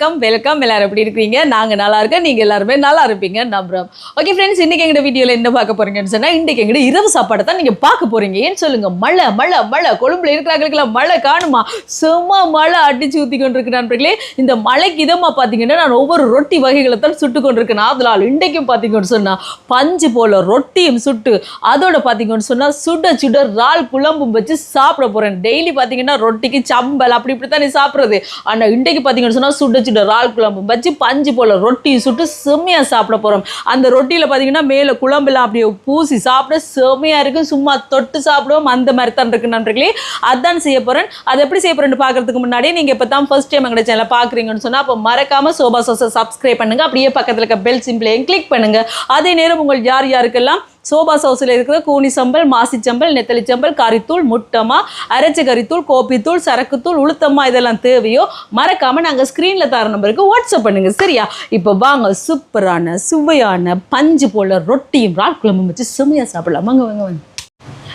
வணக்கம் வெல்கம் எல்லாரும் எப்படி இருக்கீங்க நாங்க நல்லா இருக்கோம். நீங்க எல்லாருமே நல்லா இருப்பீங்க நம்புறோம். ஓகே ஃப்ரெண்ட்ஸ் இன்னைக்கு எங்க வீடியோல என்ன பார்க்க போறீங்கன்னு சொன்னா இன்னைக்கு எங்க இரவு சாப்பாடை தான் நீங்க பார்க்க போறீங்க. ஏன்னு சொல்லுங்க மழை மழை மழை. கொழும்புல இருக்கிறாங்களுக்கெல்லாம் மழை காணுமா? சும்மா மழை அடிச்சு ஊத்தி கொண்டிருக்கு நண்பர்களே. இந்த மழைக்கு இதமா பாத்தீங்கன்னா நான் ஒவ்வொரு ரொட்டி வகைகளை தான் சுட்டு கொண்டிருக்கேன். அதனால் இன்றைக்கும் பாத்தீங்கன்னு சொன்னா பஞ்சு போல ரொட்டியும் சுட்டு அதோட பாத்தீங்கன்னு சொன்னா சுட சுட இறால் குழம்பும் வச்சு சாப்பிட போறேன். டெய்லி பாத்தீங்கன்னா ரொட்டிக்கு சம்பல் அப்படி இப்படி தான் நீ சாப்பிட்றது. ஆனா இன்றைக்கு பாத்தீங்கன்னு சொன்னா சுட சுட இறால் குழம்பும் வச்சு பஞ்சு போல ரொட்டி சுட்டு செம்மையாக சாப்பிட போகிறோம் அந்த ரொட்டியில் பார்த்தீங்கன்னா மேலே குழம்புலாம் அப்படியே பூசி சாப்பிட செம்மையா இருக்கும். சும்மா தொட்டு சாப்பிடுவோம். அந்த மாதிரி தான் இருக்கு நண்பர்களே. அதான் செய்ய போகிறேன் அது எப்படி செய்ய போகிறேன்னு பார்க்கறதுக்கு முன்னாடி நீங்கள் இப்போ தான் ஃபஸ்ட் டைம் எங்க சேனலை பார்க்குறீங்கன்னு சொன்னால் அப்போ மறக்காமல் சோபா சோசை சப்ஸ்கிரைப் பண்ணுங்கள் அப்படியே பக்கத்தில் இருக்க பெல் சிம்பிளையும் கிளிக் பண்ணுங்கள் அதே நேரம் உங்கள் யார் யாருக்கெல்லாம் சோபா சவுஸில் இருக்கிற கூனி சம்பல் மாசிச்சம்பல் நெத்தலி சம்பல் கறித்தூள் முட்டமா அரைச்ச கறித்தூள் கோப்பித்தூள் சரக்குத்தூள் உளுத்தம்மா இதெல்லாம் தேவையோ மறக்காமல் நாங்கள் ஸ்க்ரீனில் தர நம்பருக்கு வாட்ஸ்அப் பண்ணுங்கள் சரியா? இப்போ வாங்க சூப்பரான சுவையான பஞ்சு போல ரொட்டியும் ரால் குழம்பு வச்சு சுமையாக சாப்பிடலாம். வாங்க வாங்க வாங்க.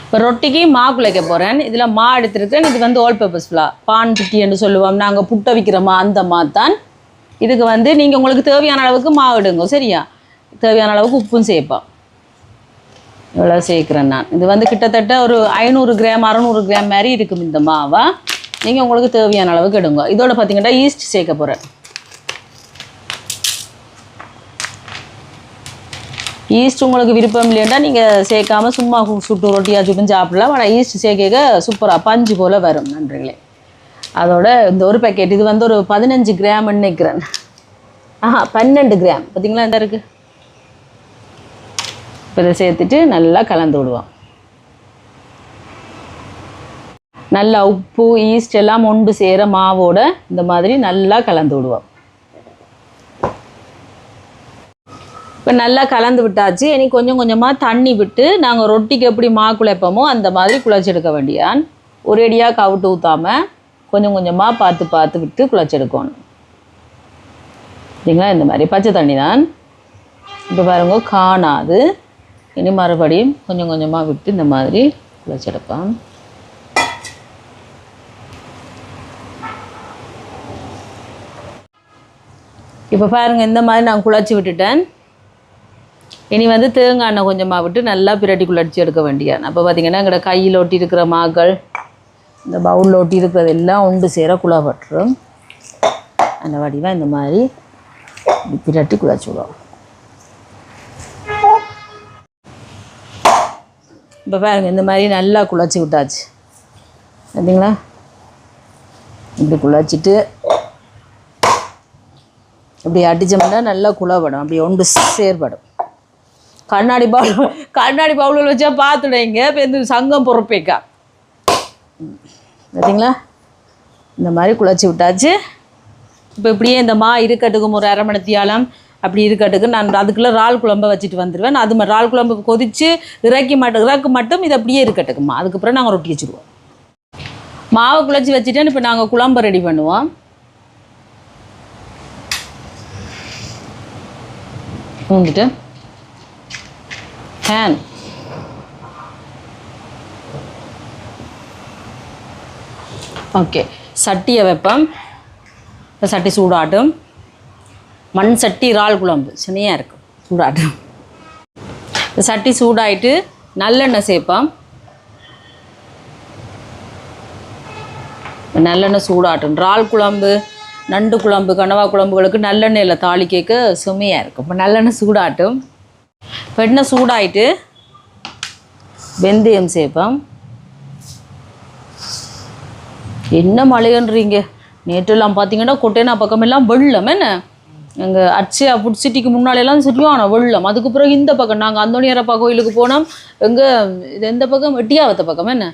இப்போ ரொட்டிக்கு மா குலைக்க போகிறேன் இதில் மா எடுத்துருக்கேன் இது வந்து ஆல் பேப்பர்ஸ் ஃபுல்லாக பான் பிட்டி என்று சொல்லுவோம். நாங்கள் புட்டை விற்கிற மா அந்த மா தான். இதுக்கு வந்து நீங்கள் உங்களுக்கு தேவையான அளவுக்கு மாவு எடுங்க சரியா? தேவையான அளவுக்கு உப்பும் சேர்ப்போம். இவ்வளோ சேர்க்குறேன் நான். இது வந்து கிட்டத்தட்ட ஒரு ஐநூறு கிராம் அறநூறு கிராம் மாதிரி இருக்கும் இந்த மாவா. நீங்கள் உங்களுக்கு தேவையான அளவுக்கு எடுங்க. இதோட பார்த்தீங்கன்னா ஈஸ்ட் சேர்க்க போகிறேன் ஈஸ்ட் உங்களுக்கு விருப்பம் இல்லைன்னா நீங்கள் சேர்க்காம சும்மா சுட்டு ரொட்டியாக சுட்டு சாப்பிடலாம். ஆனால் ஈஸ்ட் சேர்க்க சூப்பராக பஞ்சு போல் வரும். நன்றிகளே. அதோட இந்த ஒரு பேக்கெட் இது வந்து ஒரு பதினஞ்சு கிராம் நினைக்கிறேன். ஆஹா பன்னெண்டு கிராம். பார்த்தீங்களா இந்த இருக்குது இப்போ இதை சேர்த்துட்டு நல்லா கலந்து விடுவோம் நல்லா உப்பு ஈஸ்ட் எல்லாம் ஒன்று சேர மாவோட இந்த மாதிரி நல்லா கலந்து விடுவோம் இப்போ நல்லா கலந்து விட்டாச்சு. இனி கொஞ்சம் கொஞ்சமாக தண்ணி விட்டு நாங்கள் ரொட்டிக்கு எப்படி மா குழைப்போமோ அந்த மாதிரி குழச்செடுக்க வேண்டியான். ஒரேடியாக கவுட்டு ஊற்றாமல் கொஞ்சம் கொஞ்சமாக பார்த்து பார்த்து விட்டு குழச்செடுக்கணும். சரிங்களா? இந்த மாதிரி பச்சை தண்ணி தான். இப்போ பாருங்க காணாது. இனி மறுபடியும் கொஞ்சம் கொஞ்சமாக விட்டு இந்த மாதிரி குழைச்செடுப்பேன் இப்போ பாருங்கள் இந்த மாதிரி நான் குழச்சி விட்டுட்டேன். இனி வந்து தேங்காய் எண்ணெய் கொஞ்சமாக விட்டு நல்லா பிரட்டி குழச்சி எடுக்க வேண்டியான் அப்போ பார்த்திங்கன்னா எங்களோட கையில் ஒட்டி இருக்கிற மாக்கள் இந்த பவுலில் ஒட்டி இருக்கிறது எல்லாம் உண்டு சேர குழப்பட்டுரும் அந்த வடிவாக இந்த மாதிரி பிரட்டி குழச்சி விடுவோம். இப்போ பாருங்கள் இந்த மாதிரி நல்லா குழச்சி விட்டாச்சு. பார்த்தீங்களா இப்படி குழச்சிட்டு இப்படி அடித்தோம்னா நல்லா குழப்படும். அப்படி ஒன்று சேர்படும் கண்ணாடி பவுல் கண்ணாடி பவுலில் வச்சா பார்த்துடுங்க இப்போ இந்த சங்கம் பொறுப்பேக்கா. பார்த்தீங்களா இந்த மாதிரி குழச்சி விட்டாச்சு. இப்போ இப்படியே இந்த மா இருக்கட்டுக்கும் ஒரு அரை மணி தியாலம் அப்படி இருக்கட்டுக்கு நான் அதுக்குள்ளே இறால் குழம்ப வச்சுட்டு வந்துடுவேன் அது மாதிரி இறால் குழம்பு கொதித்து இறக்கி மட்டும் இறக்கு மட்டும் இது அப்படியே இருக்கட்டுக்குமா அதுக்கப்புறம் நாங்கள் ரொட்டி வச்சுருவோம். மாவை குழச்சி வச்சுட்டேன்னு இப்போ நாங்கள் குழம்பு ரெடி பண்ணுவோம். வந்துட்டு ஃபேன் ஓகே சட்டியை வைப்பேன் சட்டி சூடாட்டும். மண் சட்டி இறால் குழம்பு செமையாக இருக்கும். சூடாட்டும். இந்த சட்டி சூடாயிட்டு நல்லெண்ணெய் சேர்ப்போம். நல்லெண்ணெய் சூடாட்டும். இறால் குழம்பு நண்டு குழம்பு கனவா குழம்புகளுக்கு நல்லெண்ணெயில் தாளி கேட்க சுமையாக இருக்கும். இப்போ நல்லெண்ணெய் சூடாட்டும். இப்போ எண்ணெய் சூடாயிட்டு வெந்தயம் சேர்ப்போம். என்ன மழைன்றீங்க நேற்றெல்லாம் பார்த்தீங்கன்னா கொட்டைனா பக்கமெல்லாம் வெள்ளம். என்ன? எங்கள் அச்சியா புட் சிட்டிக்கு முன்னாலெல்லாம் சரியான வெள்ளம். அதுக்கு பிறகு இந்த பக்கம் நாங்கள் அந்தோணியரப்பா கோயிலுக்கு போனோம். எங்கள் இது எந்த பக்கம்? வெட்டியாவத்த பக்கம் என்ன?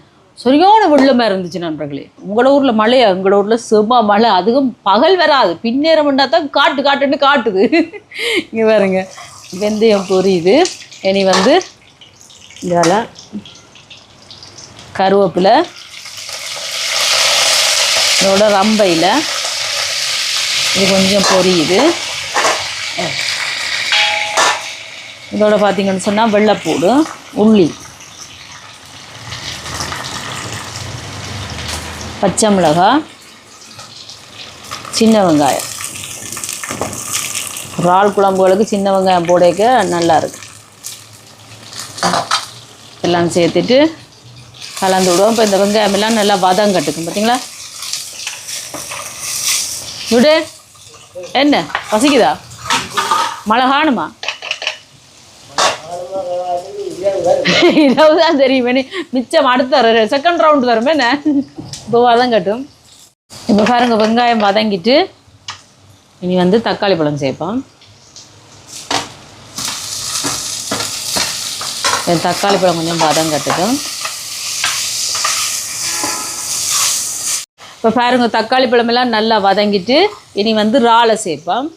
சரியான வெள்ளமாக இருந்துச்சு நண்பர்களே. உங்களோட ஊரில் மழையா? எங்களோட ஊரில் செம்ம மழை. அதுவும் பகல் வராது. பின்னேரம் பண்ணால் தான் காட்டு காட்டுன்னு காட்டுது. இங்கே பாருங்க. வெந்தயம் பொரியுது. இனி வந்து இதால் கருவேப்பிலை இதோட ரம்பையில் இது கொஞ்சம் பொரியுது. இதோட பார்த்தீங்கன்னு சொன்னால் வெள்ளைப்பூடு உள்ளி பச்சை மிளகாய் சின்ன வெங்காயம். இறால் குழம்புகளுக்கு சின்ன வெங்காயம் போடைக்க நல்லாயிருக்கு எல்லாம் சேர்த்துட்டு கலந்து விடுவோம். இப்போ இந்த வெங்காயம் எல்லாம் நல்லா வதம் கட்டுக்கும் பார்த்தீங்களா விடு. என்ன? பசிக்குதா? மழை காணுமா இரவு தான் தெரியும் மிச்சம் அடுத்த செகண்ட் ரவுண்ட் வரும் என்ன? இப்போ வதம் கட்டும். இப்போ பாருங்க வெங்காயம் வதங்கிட்டு இனி வந்து தக்காளி பழம் சேர்ப்போம். என் தக்காளி பழம் கொஞ்சம் வதம் கட்டுட்டும். இப்போ பாருங்க தக்காளி பழமெல்லாம் நல்லா வதங்கிட்டு இனி வந்து இறாலை சேர்ப்போம்.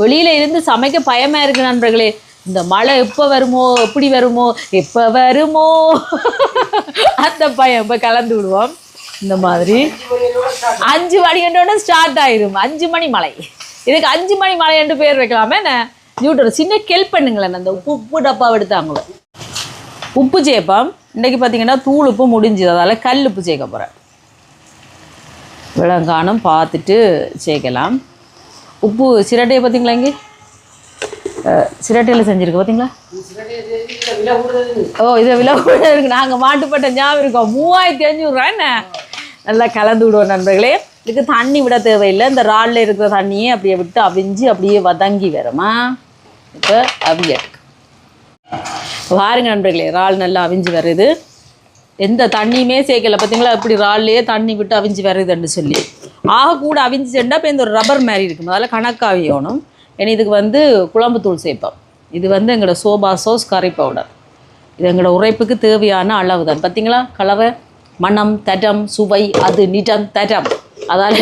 வெளியில இருந்து சமைக்க பயமா இருக்கு நண்பர்களே. இந்த மழை எப்போ வருமோ எப்படி வருமோ எப்போ வருமோ. அந்த பயம். இப்போ கலந்து விடுவோம். இந்த மாதிரி. அஞ்சு மணின்றோட ஸ்டார்ட் ஆயிரும். அஞ்சு மணி மலை. இதுக்கு அஞ்சு மணி மலை என்று பேர் வைக்கலாமே என்ன? நியூட்டர் சின்ன கெல்ப் பண்ணுங்களேன். அந்த உப்பு உப்பு டப்பா எடுத்தாங்களோ உப்பு சேர்ப்போம் இன்றைக்கி பார்த்தீங்கன்னா தூள் உப்பு முடிஞ்சது. அதால் கல் உப்பு சேர்க்க போகிறேன் விளங்கானம் பார்த்துட்டு சேர்க்கலாம் உப்பு சிரட்டையை பார்த்தீங்களா இங்கே? சிரட்டையில் செஞ்சுருக்கு பார்த்தீங்களா? ஓ இதை விலை கூட இருக்கு. நாங்கள் மாட்டுப்பட்ட ஞாபகம் இருக்கோம் மூவாயிரத்தி அஞ்சூறுரூவா என்ன? நல்லா கலந்து விடுவோம் நண்பர்களே. இதுக்கு தண்ணி விட தேவையில்லை. இந்த ராலில் இருக்கிற தண்ணியே அப்படியே விட்டு அவிஞ்சு அப்படியே வதங்கி வரமா? இப்போ அவிய இருக்கு பாருங்க நண்பர்களே இறால் நல்லா அவிஞ்சு வருது. எந்த தண்ணியுமே சேர்க்கல பார்த்தீங்களா இப்படி இறால்லையே தண்ணி விட்டு அவிஞ்சு வருதுன்னு சொல்லி. ஆக கூட அவிஞ்சு செண்டா இப்போ இந்த ஒரு ரப்பர் மாதிரி இருக்கும். அதில் கணக்காவியணும் ஏன்னா இதுக்கு வந்து குழம்பு தூள் சேர்ப்போம். இது வந்து எங்களோட சோபா சோஸ் கறி பவுடர் இது எங்களோட உரைப்புக்கு தேவையான அளவு தான் பார்த்தீங்களா கலவை மணம் தட்டம் சுவை அது நிஜம் தட்டம் அதால்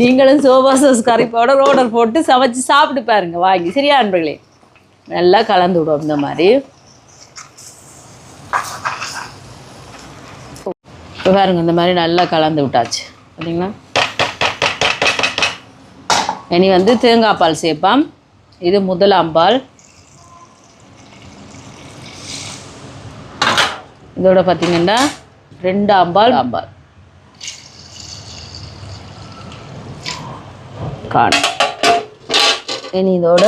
நீங்களும் சோபா சோஸ் கறி பவுடர் ஆர்டர் போட்டு சமைச்சு சாப்பிட்டு பாருங்க. வாங்கி. சரியா அன்பர்களே? நல்லா கலந்து விடுவோம் இந்த மாதிரி. இப்போ பாருங்க இந்த மாதிரி நல்லா கலந்து விட்டாச்சு. பார்த்தீங்களா இனி வந்து தேங்காய் பால் சேர்ப்பாம். இது முதலாம் பால். இதோட பார்த்தீங்கன்னா ரெண்டாம் பால். ஆம்பால் காணும். இனி இதோட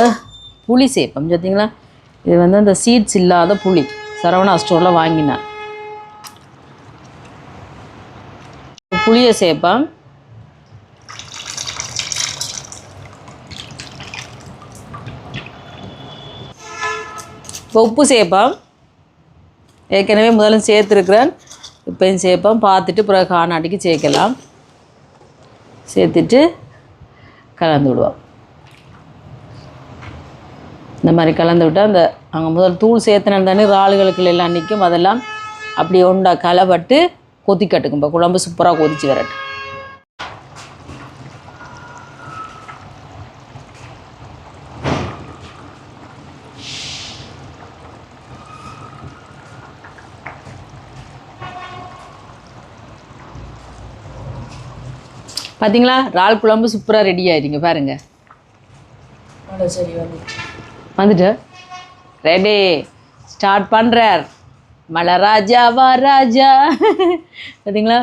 புளி சேர்ப்போம் பார்த்தீங்களா இது வந்து அந்த சீட்ஸ் இல்லாத புளி. சரவணா ஸ்டோரில் வாங்கினேன் புளியை சேர்ப்பேன். இப்போ உப்பு சேர்ப்பேன். ஏற்கனவே முதல்ல சேர்த்துருக்குறேன். இப்போயும் சேர்ப்பேன். பார்த்துட்டு பிறகு காணாட்டிக்கு சேர்க்கலாம். சேர்த்துட்டு கலந்து விடுவோம். இந்த மாதிரி கலந்து விட்டால் அந்த அங்கே முதல் தூள் சேர்த்துனா தானே இறாலுகளுக்கு எல்லாம் நிற்கும். அதெல்லாம் அப்படி ஒண்டா கலப்பட்டு கொதிக்கட்டுக்கும் இப்போ குழம்பு சூப்பராக கொதிச்சு வரட்டும். பார்த்தீங்களா இறால் குழம்பு சூப்பராக ரெடி ஆயிடுங்க பாருங்க. வந்துட்டு. ரெடி ஸ்டார்ட் பண்ணுறார் மலராஜா வா ராஜா. பார்த்தீங்களா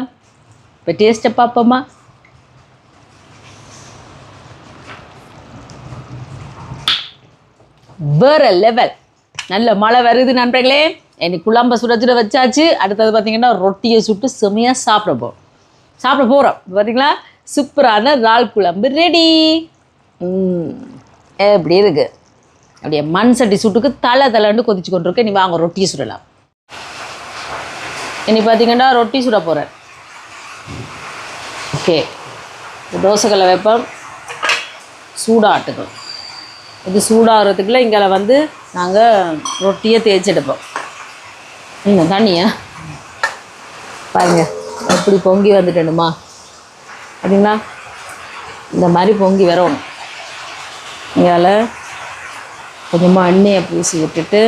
இப்போ டேஸ்ட்டை பார்ப்போமா வேற லெவல் நல்ல மழை வருது நண்பர்களே. எனக்கு குழம்ப சுட சுட வச்சாச்சு. அடுத்தது பார்த்தீங்கன்னா ரொட்டியை சுட்டு செமையாக சாப்பிட போகிறோம் சாப்பிட போகிறோம் பார்த்தீங்களா சூப்பரான இறால் குழம்பு ரெடி எப்படி இருக்கு. அப்படியே மண் சட்டி சுட்டுக்கு தலை தலைன்னு கொதிச்சு கொண்டு நீ வாங்க ரொட்டியை சுடலாம். இனி பார்த்தீங்கன்னா ரொட்டி சுட போகிறேன் ஓகே. தோசைக்கல்லை வைப்போம். சூடாட்டுக்கும் இது சூடாகிறதுக்குள்ள இங்கே வந்து நாங்கள் ரொட்டியை தேய்ச்செடுப்போம். நீங்கள் இந்த தண்ணியா. பாருங்க எப்படி பொங்கி வந்துட்டணுமா அப்படிங்களா இந்த மாதிரி பொங்கி வரணும். இங்கால கொஞ்சமாக எண்ணெயை பூசி விட்டுட்டு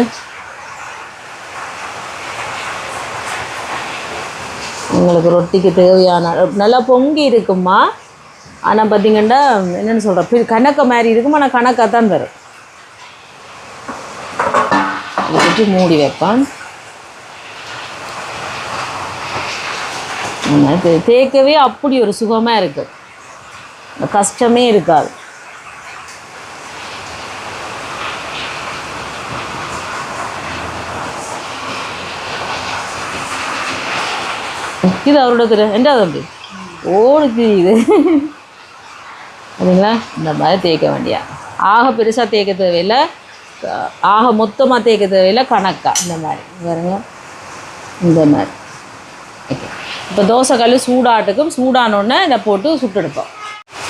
உங்களுக்கு ரொட்டிக்கு தேவையான நல்லா பொங்கி இருக்குமா ஆனால் பார்த்தீங்கன்னா என்னென்னு சொல்கிறேன் கணக்க மாதிரி இருக்கும் ஆனால் கணக்காக தான் வரும். வச்சுட்டு மூடி வைப்பான். எனக்கு தேய்க்கவே அப்படி ஒரு சுகமாக இருக்குது கஷ்டமே இருக்காது. இது அவரோட திரு. எந்த தம்பி. ஓடு தெரியுது சரிங்களா? இந்த மாதிரி தேய்க்க வேண்டியா. ஆக பெருசாக தேய்க்க தேவையில்லை. ஆக மொத்தமாக தேய்க்க தேவையில்லை. கணக்கா. இந்த மாதிரி. பாருங்க. இந்த மாதிரி. ஓகே இப்போ தோசைக்கல் சூடாட்டுக்கும் சூடானோடனே இதை போட்டு சுட்டெடுப்போம்.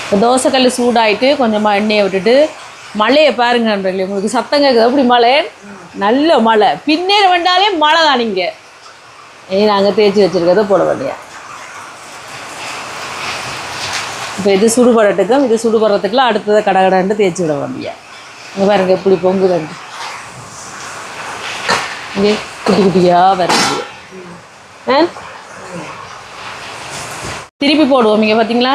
இப்போ தோசைக்கல் சூடாயிட்டு கொஞ்சமாக எண்ணெயை விட்டுட்டு மழையை பாருங்க நண்பர்களே உங்களுக்கு சத்தம் கேட்குது அப்படி மழை? நல்ல மழை. பின்னேற வேண்டாலே மழை தான் நீங்கள் ஏ நாங்கள் தேய்ச்சி வச்சுருக்கிறத போட வேண்டியா இப்போ இது சுடுபடட்டுக்கும் இது சுடுபடுறதுக்குலாம் அடுத்ததை கடகடன்ட்டு தேய்ச்சி விட வேண்டியா இங்கே பாருங்க எப்படி பொங்குதண்டு இங்கே குட்டி குட்டியாக வருது ஆ? திருப்பி போடுவோம் இங்கே பார்த்தீங்களா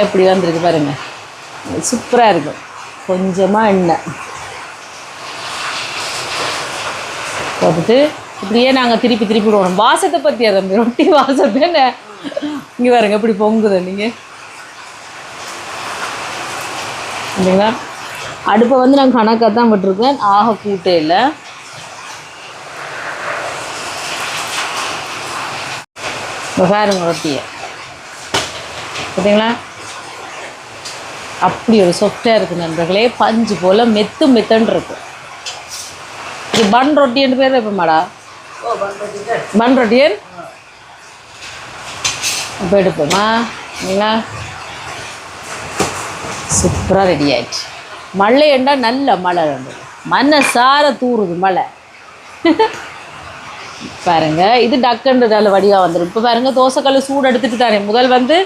எப்படி வந்திருக்கு பாருங்க. சூப்பராக இருக்கும். கொஞ்சமாக எண்ணெய். போட்டுட்டு இப்படியே நாங்கள் திருப்பி திருப்பி விடுவோம் வாசத்தை பற்றி தம்பி? ரொட்டி வாசத்தை என்ன இங்கே பாருங்க இப்படி பொங்குது நீங்கள் இல்லைங்களா அடுப்பை வந்து நான் கணக்காக தான் விட்டுருக்கேன் ஆக கூட்டே இல்லை. இப்போ பாருங்க ரொட்டியை. பார்த்தீங்களா அப்படி ஒரு சொஃப்டாக இருக்குது நண்பர்களே. பஞ்சு போல் மெத்து மெத்தன் இருக்கும் இது பன் ரொட்டின்னு பேர் வைப்போமாடா? பன் ரொட்டியன்? இப்போ எடுப்போமா? இல்லைங்களா சூப்பராக ரெடி ஆயிடுச்சு. மழை என்றா நல்ல மழை ரெண்டு மண்ணை சார தூறுது மழை. பாருங்க இது டக்குன்றதால வடிவாக வந்துடும் இப்போ பாருங்க தோசைக்கல் சூடு எடுத்துட்டு தானே. முதல் வந்து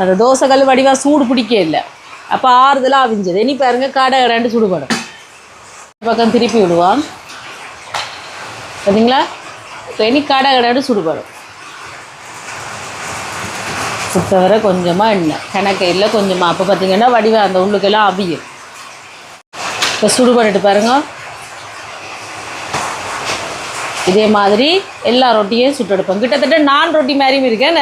அந்த தோசைக்கல் வடிவாக சூடு பிடிக்க இல்லை. அப்போ ஆறுதலாக அவிஞ்சது. இனி பாருங்க கடை கடாண்டு சுடுபடும் பக்கம் திருப்பி விடுவான் பார்த்தீங்களா இப்போ இனி கடை கடாண்டு சுடுபடும் சுத்தவரை கொஞ்சமாக எண்ணெய். கணக்கையில் கொஞ்சமாக அப்போ பார்த்தீங்கன்னா வடிவம் அந்த உள்ளுக்கெல்லாம் அவியும். இப்போ சுடுபட்டுட்டு பாருங்க. இதே மாதிரி எல்லா ரொட்டியும் சுட்டெடுப்போம் கிட்டத்தட்ட நான் ரொட்டி மாதிரியும் இருக்கேன்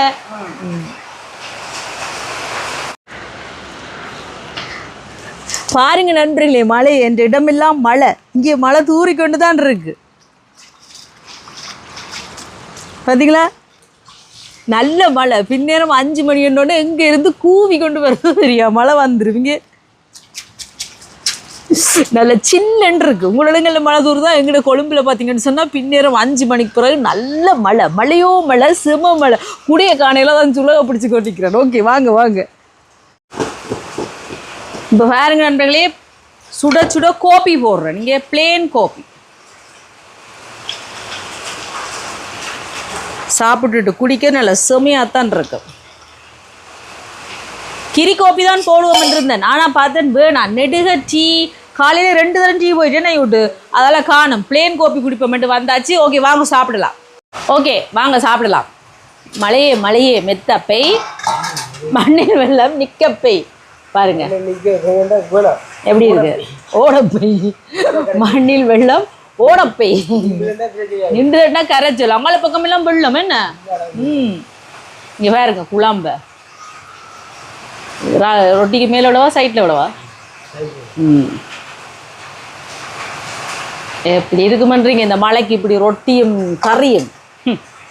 பாருங்க நண்பர்களே மழை என்ற இடமெல்லாம் மழை. இங்கே மழை தூறிக்கொண்டு தான் இருக்குது பார்த்தீங்களா நல்ல மழை. பின்னேரம் அஞ்சு மணி என்னோட எங்க இருந்து கூவி கொண்டு வருது தெரியா மழை வந்துருவீங்க. நல்ல சில்லுன்னு இருக்குது உங்களோடங்களில் மழை தூர் தான் எங்கட கொழும்பில் பார்த்தீங்கன்னு சொன்னால் பின்னேரம் அஞ்சு மணிக்கு பிறகு நல்ல மழை. மழையோ மழை செம மழை. குடிய காணையில தான் சுலக பிடிச்சி கொட்டிக்கிறேன். ஓகே வாங்க வாங்க. இப்போ பாருங்க நண்பர்களே சுட சுட கோபி போடுறேன். நீங்கள் பிளேன் கோபி. சாப்பிட்டுட்டு குடிக்க நல்ல செமையாக தான் இருக்கு. கிரி கோப்பி தான் போடுவோம் இருந்தேன் ஆனால் பார்த்தேன் வேணாம் நெடுக டீ காலையில் ரெண்டு தரம் டீ போயிட்டேன் விட்டு அதெல்லாம் காணும். பிளேன் கோப்பி குடிப்போம்ட்டு வந்தாச்சு. ஓகே வாங்க சாப்பிடலாம். ஓகே வாங்க சாப்பிடலாம். மழையே மழையே மெத்தப்பை மண்ணில் வெள்ளம் நிக்கப்பை பாருங்க. எப்படி இருக்கு? ஓடப்பை மண்ணில் வெள்ளம் ஓடப்பை நின்றுட்டா கரைச்சல். அங்கால பக்கம் எல்லாம் வெள்ளம் என்ன? ம். இங்க பாருங்க குழம்ப. ரொட்டிக்கு மேல விடவா சைட்ல விடவா? ம். எப்படி இருக்குமன்றீங்க இந்த மலைக்கு இப்படி ரொட்டியும் கறியும்?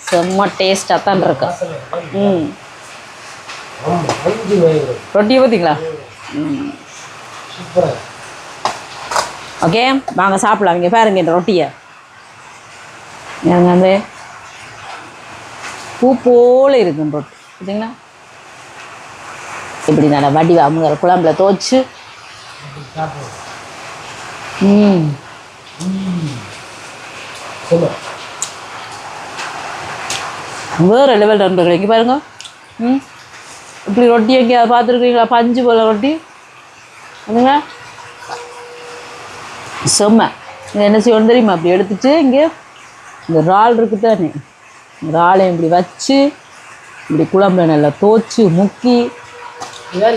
செம்ம டேஸ்டாக தான் இருக்கு. ம். ரொட்டியை பார்த்தீங்களா ம். ஓகே வாங்க சாப்பிடலாம். இங்கே பாருங்க இந்த ரொட்டியை. எனக்கு வந்து பூ போல இருக்கும் ரொட்டி. பார்த்தீங்களா இப்படி நல்ல வடிவா அவங்க குழம்புல தோச்சு. ம். வேறு லெவல் நண்பர்கள் இங்கே பாருங்க. ம். இப்படி ரொட்டி எங்கேயாவது பார்த்துருக்கீங்களா? பஞ்சு போல ரொட்டி. அதுங்களா செம்ம. இது என்ன செய்யணும் தெரியுமா? அப்படி எடுத்துட்டு இங்கே இந்த இறால் இருக்கு தானே இறாலையும் இப்படி வச்சு இப்படி குழம்புல நல்லா தோச்சு முக்கி.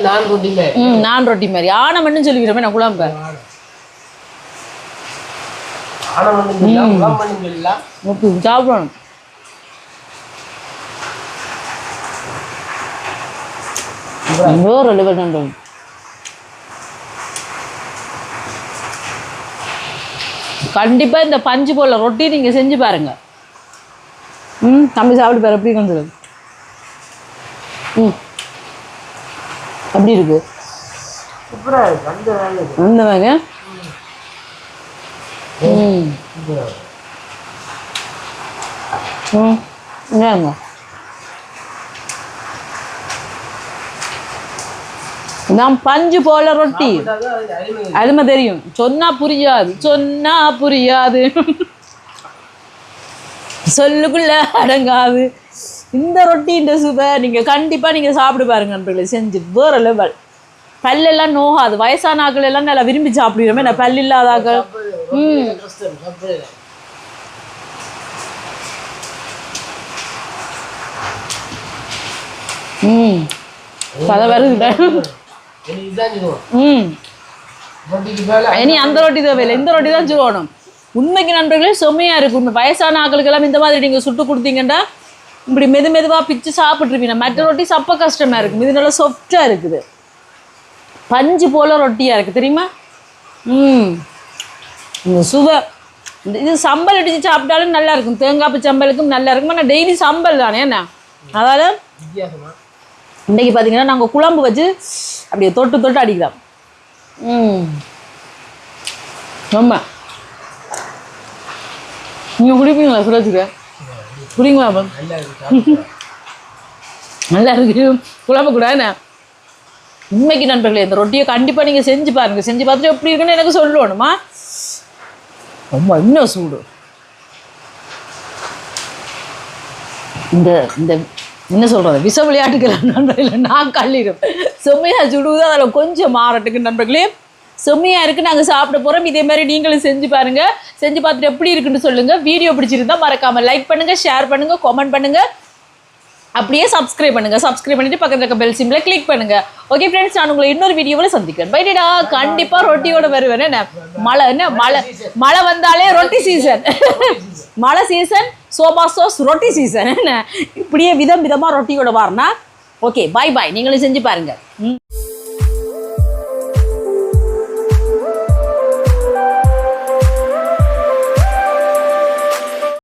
நான் ரொட்டிமே ம் நான் ரொட்டி மாதிரி. ஆனை மட்டும் சொல்லிக்கிறோமே நான் குழம்பு. சாப்பிடணும். வேறு லெவல் கண்டிப்பாக இந்த பஞ்சு போல ரொட்டி நீங்கள் செஞ்சு பாருங்க. ம் தம்பி சாப்பிட்டு பாரு எப்படி வந்து ம். அப்படி இருக்கு. சூப்பரா இருக்கு அந்த வாங்க ம். ம் இந்தாங்க. நான் பஞ்சு போல ரொட்டி. அருமை. அதுமே தெரியும். சொன்னா புரியாது. சொன்னா புரியாது. சொல்லுக்குள்ள அடங்காது. இந்த ரொட்டி இந்த சுவை நீங்க கண்டிப்பா நீங்க சாப்பிடு பாருங்க நண்பர்களே. செஞ்சு வேற லெவல் பல்லெல்லாம் நோகாது. வயசான ஆட்கள் எல்லாம் நல்லா விரும்பி சாப்பிடுவோமே நான் பல் இல்லாத கஷ்டம் சாப்பிடுறது. ம். பத வருது. இனி அந்த ரொட்டி தேவையில்லை இந்த ரொட்டி தான் சொல்லணும் உண்மைக்கு நண்பர்களே செம்மையா இருக்கு உண்மை வயசான ஆட்களுக்கெல்லாம் இந்த மாதிரி நீங்க சுட்டு கொடுத்தீங்கன்னா இப்படி மெது மெதுவா பிச்சு சாப்பிட்ருப்பீங்க மற்ற ரொட்டி சப்ப கஷ்டமா இருக்கும் இது நல்லா சொஃப்டா இருக்குது பஞ்சு போல ரொட்டியா இருக்கு தெரியுமா ம் இந்த சுவை இந்த இது சம்பல் அடிச்சு சாப்பிட்டாலும் நல்லா இருக்கும் தேங்காய் சம்பலுக்கும் நல்லா இருக்கும் ஆனால் டெய்லி சம்பல் தானே என்ன அதாவது இன்றைக்கி பார்த்தீங்கன்னா நாங்கள் குழம்பு வச்சு அப்படியே தொட்டு தொட்டு அடிக்கிறோம். ம். ரொம்ப நீங்கள் குடிப்பீங்களா சுரேஷுக்கு? குடிங்களா நல்லா இருக்கு சாப்பிடுறது. நல்லா இருக்கு. குழம்பு கூட என்ன? உண்மைக்கு நண்பர்களே இந்த ரொட்டியை கண்டிப்பாக நீங்கள் செஞ்சு பாருங்க. செஞ்சு பார்த்துட்டு எப்படி இருக்குன்னு எனக்கு சொல்லணுமா? ரொம்ப இன்னும் சூடு. இந்த இந்த என்ன சொல்கிறது விஷ விளையாட்டுகள் நண்பர்களே நான் கல்லிடும் செம்மையாக சுடுவது அதில் கொஞ்சம் மாறட்டுக்கு நண்பர்களே. செம்மையாக இருக்குது நாங்கள் சாப்பிட போகிறோம் இதே மாதிரி நீங்களும் செஞ்சு பாருங்கள் செஞ்சு பார்த்துட்டு எப்படி இருக்குன்னு சொல்லுங்கள் வீடியோ பிடிச்சிருந்தால் மறக்காமல் லைக் பண்ணுங்கள் ஷேர் பண்ணுங்கள் கமெண்ட் பண்ணுங்கள் அப்படியே சப்ஸ்கிரைப் பண்ணுங்கள் சப்ஸ்கிரைப் பண்ணிட்டு பக்கத்தில் இருக்க பெல் சிம்மில் கிளிக் பண்ணுங்கள் ஓகே ஃப்ரெண்ட்ஸ் நான் உங்களை இன்னொரு வீடியோவில் சந்திக்கிறேன். பைடா கண்டிப்பாக ரொட்டியோட வருவேன். என்ன? மழை என்ன? மழை மழை வந்தாலே ரொட்டி சீசன் மழை சீசன் சோபா சோஸ் ரொட்டி சீசன் என்ன? இப்படியே விதம் விதமாக ரொட்டியோட வரனா? ஓகே பாய் பாய் நீங்களும் செஞ்சு பாருங்கள் ம்.